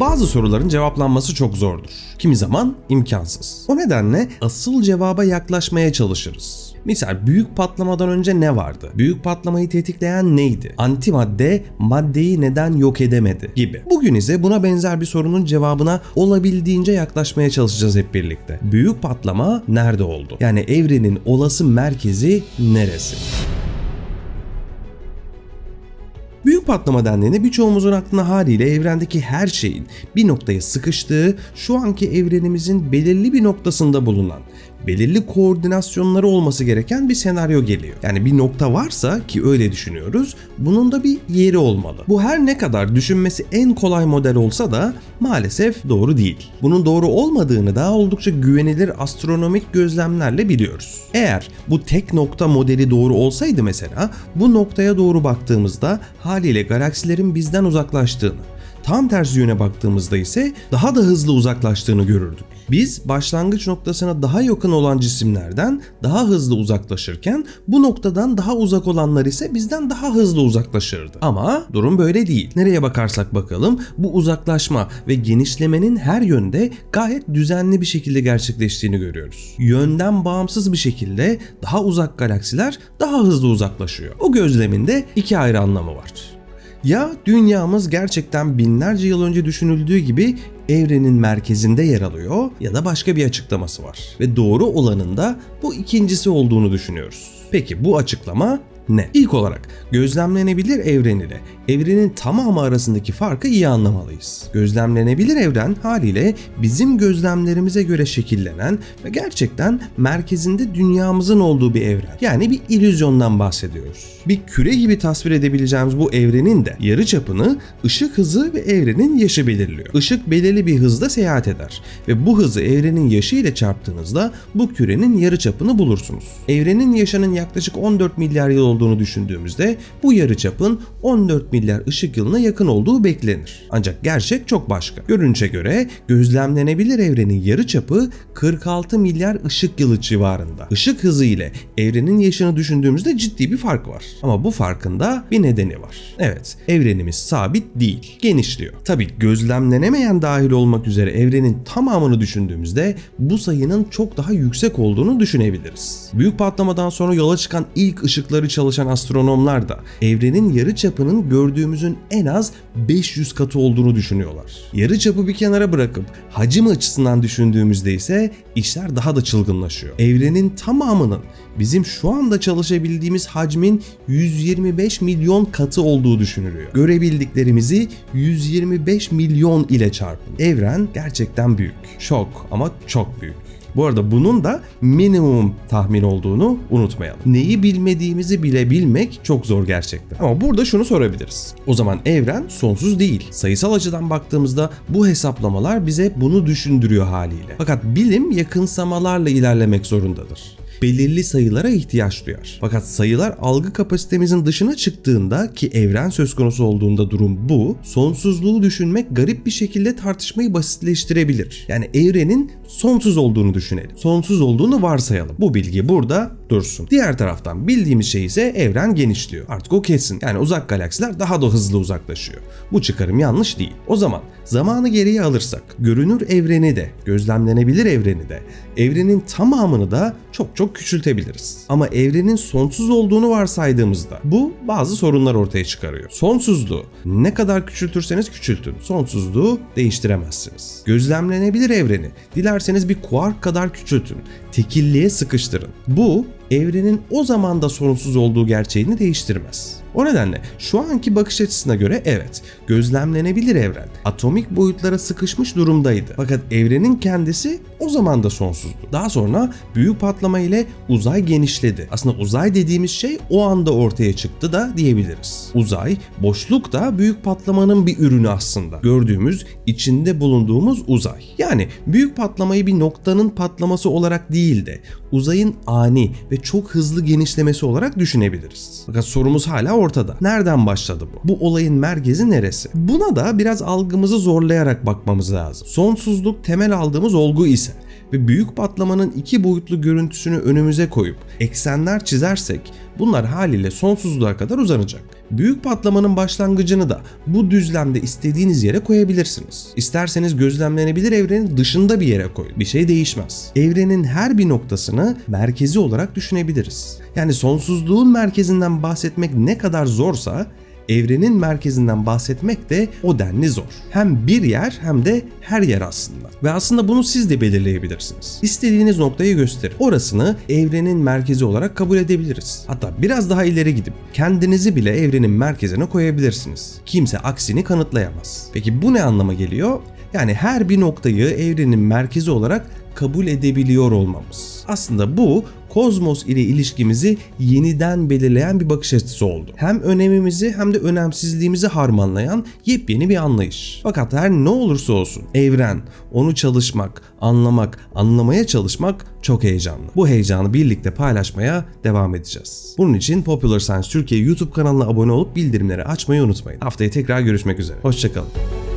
Bazı soruların cevaplanması çok zordur. Kimi zaman imkansız. O nedenle asıl cevaba yaklaşmaya çalışırız. Misal büyük patlamadan önce ne vardı? Büyük patlamayı tetikleyen neydi? Antimadde maddeyi neden yok edemedi? Gibi. Bugün ise buna benzer bir sorunun cevabına olabildiğince yaklaşmaya çalışacağız hep birlikte. Büyük patlama nerede oldu? Yani evrenin olası merkezi neresi? Büyük patlama dendiğinde birçoğumuzun aklına haliyle evrendeki her şeyin bir noktaya sıkıştığı, şu anki evrenimizin belirli bir noktasında bulunan, belirli koordinasyonları olması gereken bir senaryo geliyor. Yani bir nokta varsa ki öyle düşünüyoruz, bunun da bir yeri olmalı. Bu her ne kadar düşünmesi en kolay model olsa da maalesef doğru değil. Bunun doğru olmadığını da oldukça güvenilir astronomik gözlemlerle biliyoruz. Eğer bu tek nokta modeli doğru olsaydı mesela bu noktaya doğru baktığımızda haliyle galaksilerin bizden uzaklaştığını, tam tersi yöne baktığımızda ise daha da hızlı uzaklaştığını görürdük. Biz başlangıç noktasına daha yakın olan cisimlerden daha hızlı uzaklaşırken bu noktadan daha uzak olanlar ise bizden daha hızlı uzaklaşırdı. Ama durum böyle değil. Nereye bakarsak bakalım bu uzaklaşma ve genişlemenin her yönde gayet düzenli bir şekilde gerçekleştiğini görüyoruz. Yönden bağımsız bir şekilde daha uzak galaksiler daha hızlı uzaklaşıyor. O gözleminde iki ayrı anlamı var. Ya dünyamız gerçekten binlerce yıl önce düşünüldüğü gibi evrenin merkezinde yer alıyor ya da başka bir açıklaması var. Ve doğru olanın da bu ikincisi olduğunu düşünüyoruz. Peki bu açıklama ne? İlk olarak gözlemlenebilir evren ile evrenin tamamı arasındaki farkı iyi anlamalıyız. Gözlemlenebilir evren haliyle bizim gözlemlerimize göre şekillenen ve gerçekten merkezinde dünyamızın olduğu bir evren. Yani bir illüzyondan bahsediyoruz. Bir küre gibi tasvir edebileceğimiz bu evrenin de yarı çapını ışık hızı ve evrenin yaşı belirliyor. Işık belirli bir hızda seyahat eder ve bu hızı evrenin yaşı ile çarptığınızda bu kürenin yarı çapını bulursunuz. Evrenin yaşının yaklaşık 14 milyar yıl olduğunu düşündüğümüzde bu yarıçapın 14 milyar ışık yılına yakın olduğu beklenir. Ancak gerçek çok başka. Görünüşe göre gözlemlenebilir evrenin yarıçapı 46 milyar ışık yılı civarında. Işık hızı ile evrenin yaşını düşündüğümüzde ciddi bir fark var. Ama bu farkın da bir nedeni var. Evet, evrenimiz sabit değil, genişliyor. Tabi gözlemlenemeyen dahil olmak üzere evrenin tamamını düşündüğümüzde bu sayının çok daha yüksek olduğunu düşünebiliriz. Büyük patlamadan sonra yola çıkan ilk ışıkları çalışan astronomlar da evrenin yarı çapının gördüğümüzün en az 500 katı olduğunu düşünüyorlar. Yarı çapı bir kenara bırakıp hacim açısından düşündüğümüzde ise işler daha da çılgınlaşıyor. Evrenin tamamının bizim şu anda çalışabildiğimiz hacmin 125 milyon katı olduğu düşünülüyor. Görebildiklerimizi 125 milyon ile çarpın. Evren gerçekten büyük. Çok ama çok büyük. Bu arada bunun da minimum tahmin olduğunu unutmayalım. Neyi bilmediğimizi bile bilmek çok zor gerçekten. Ama burada şunu sorabiliriz. O zaman evren sonsuz değil. Sayısal açıdan baktığımızda bu hesaplamalar bize bunu düşündürüyor haliyle. Fakat bilim yakınsamalarla ilerlemek zorundadır belirli sayılara ihtiyaç duyar. Fakat sayılar algı kapasitemizin dışına çıktığında ki evren söz konusu olduğunda durum bu, sonsuzluğu düşünmek garip bir şekilde tartışmayı basitleştirebilir. Yani evrenin sonsuz olduğunu düşünelim. Sonsuz olduğunu varsayalım. Bu bilgi burada dursun. Diğer taraftan bildiğimiz şey ise evren genişliyor. Artık o kesin. Yani uzak galaksiler daha da hızlı uzaklaşıyor. Bu çıkarım yanlış değil. O zaman zamanı geriye alırsak görünür evreni de, gözlemlenebilir evreni de, evrenin tamamını da çok çok küçültebiliriz. Ama evrenin sonsuz olduğunu varsaydığımızda bu bazı sorunlar ortaya çıkarıyor. Sonsuzluğu ne kadar küçültürseniz küçültün. Sonsuzluğu değiştiremezsiniz. Gözlemlenebilir evreni dilerseniz bir kuark kadar küçültün. Tekilliğe sıkıştırın. Bu evrenin o zaman da sonsuz olduğu gerçeğini değiştirmez. O nedenle şu anki bakış açısına göre evet, gözlemlenebilir evren atomik boyutlara sıkışmış durumdaydı. Fakat evrenin kendisi o zaman da sonsuzdu. Daha sonra büyük patlama ile uzay genişledi. Aslında uzay dediğimiz şey o anda ortaya çıktı da diyebiliriz. Uzay, boşluk da büyük patlamanın bir ürünü aslında. Gördüğümüz, içinde bulunduğumuz uzay. Yani büyük patlamayı bir noktanın patlaması olarak değil de uzayın ani ve çok hızlı genişlemesi olarak düşünebiliriz. Fakat sorumuz hala ortada. Nereden başladı bu? Bu olayın merkezi neresi? Buna da biraz algımızı zorlayarak bakmamız lazım. Sonsuzluk temel aldığımız olgu ise ve büyük patlamanın iki boyutlu görüntüsünü önümüze koyup eksenler çizersek bunlar haliyle sonsuzluğa kadar uzanacak. Büyük patlamanın başlangıcını da bu düzlemde istediğiniz yere koyabilirsiniz. İsterseniz gözlemlenebilir evrenin dışında bir yere koyun. Bir şey değişmez. Evrenin her bir noktasını merkezi olarak düşünebiliriz. Yani sonsuzluğun merkezinden bahsetmek ne kadar zorsa evrenin merkezinden bahsetmek de o denli zor. Hem bir yer hem de her yer aslında. Ve aslında bunu siz de belirleyebilirsiniz. İstediğiniz noktayı gösterin. Orasını evrenin merkezi olarak kabul edebiliriz. Hatta biraz daha ileri gidip kendinizi bile evrenin merkezine koyabilirsiniz. Kimse aksini kanıtlayamaz. Peki bu ne anlama geliyor? Yani her bir noktayı evrenin merkezi olarak kabul edebiliyor olmamız. Aslında bu kozmos ile ilişkimizi yeniden belirleyen bir bakış açısı oldu. Hem önemimizi hem de önemsizliğimizi harmanlayan yepyeni bir anlayış. Fakat her ne olursa olsun evren, onu çalışmak, anlamak, anlamaya çalışmak çok heyecanlı. Bu heyecanı birlikte paylaşmaya devam edeceğiz. Bunun için Popular Science Türkiye YouTube kanalına abone olup bildirimleri açmayı unutmayın. Haftaya tekrar görüşmek üzere. Hoşçakalın.